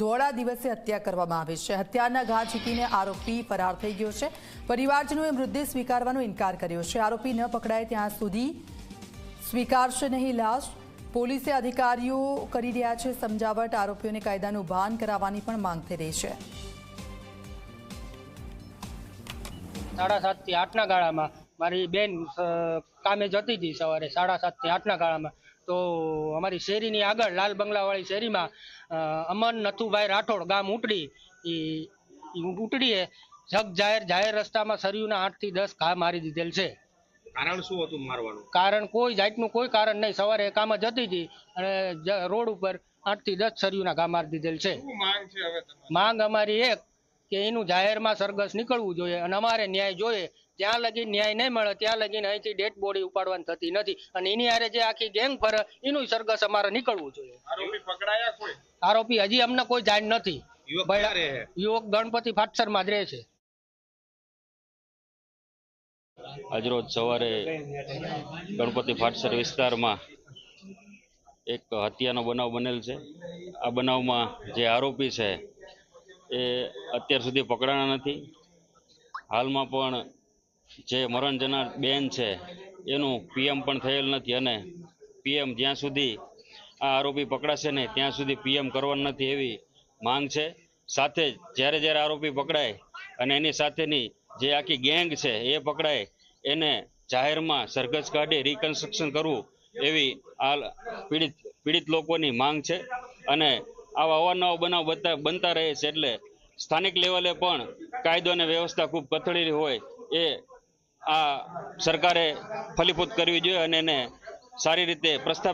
ધોળા દિવસે હત્યા કરવામાં આવી છે. હત્યાના ઘા ઝીકીને આરોપી ફરાર થઈ ગયો છે. પરિવારજનોએ મૃતદેહ સ્વીકારવાનો ઇનકાર કર્યો છે. આરોપી ન પકડાય ત્યાં સુધી સ્વીકારશે નહીં લાશ. પોલીસે અધિકારીઓ કરી રહ્યા છે સમજાવટ. આરોપીઓને કાયદાનું ભાન કરાવવાની પણ માંગ થઈ રહી છે. સાડા સાતથી આઠના ગાળામાં મારી બેન કામે જતી હતી સવારે. સાડા સાતથી આઠના ગાળામાં તો અમારી શેરીની આગળ લાલ બંગલાવાળી શેરીમાં અમન નથુભાઈ રાઠોડ ગામ ઉટડી ઈ ઉટડીએ જગ જાહેર જાહેર રસ્તામાં સરિયુના આઠથી દસ ઘા મારી દીધેલ છે. કારણ શું હતું મારવાનું? કારણ કોઈ જાતનું કોઈ કારણ નહીં. સવારે કામ જતી હતી અને રોડ ઉપર આઠથી દસ સરિયુના ઘા મારી દીધેલ છે. માંગ છે માંગ અમારી એક કે એનું જાહેરમાં સરઘસ નીકળવું જોઈએ અને અમારે ન્યાય જોઈએ. ત્યાં લગી ન્યાય નહીં મળે ત્યાં લગીને અહીંથી ડેડ બોડી ઉપાડવાની થતી નથી. અને એની હારે જે આખી ગેંગ ફરે એનું સરઘસ અમારે નીકળવું જોઈએ. આરોપી પકડાયા કોઈ આરોપી હજી અમને કોઈ જાણ નથી. યુવક ગણપતિ ફાટસરમાં જ રહે છે. આજરોજ સવારે ગણપતિ ફાટસર વિસ્તારમાં એક હત્યાનો બનાવ બનેલ છે. આ બનાવમાં જે આરોપી છે એ અત્યાર સુધી પકડાણા નથી. હાલમાં પણ જે મરણ જનાર બેન છે, એનું પીએમ પણ થયેલ નથી અને પીએમ જ્યાં સુધી આ આરોપી પકડાશે ને ત્યાં સુધી પીએમ કરવાનું નથી એવી માંગ છે. સાથે જ જ્યારે જ્યારે આરોપી પકડાય અને એની સાથેની જે આખી ગેંગ છે એ પકડાય, એને જાહેરમાં સરઘસ કાઢી રિકન્સ્ટ્રક્શન કરવું એવી આ પીડિત પીડિત લોકોની માંગ છે. અને આવા અવારનવા બનાવ બનતા રહે છે એટલે સ્થાનિક લેવલે પણ કાયદો અને વ્યવસ્થા ખૂબ કથળેલી હોય એ આ સરકારે ફલીભૂત કરવી જોઈએ અને એને સારી રીતે પ્રસ્થાપિત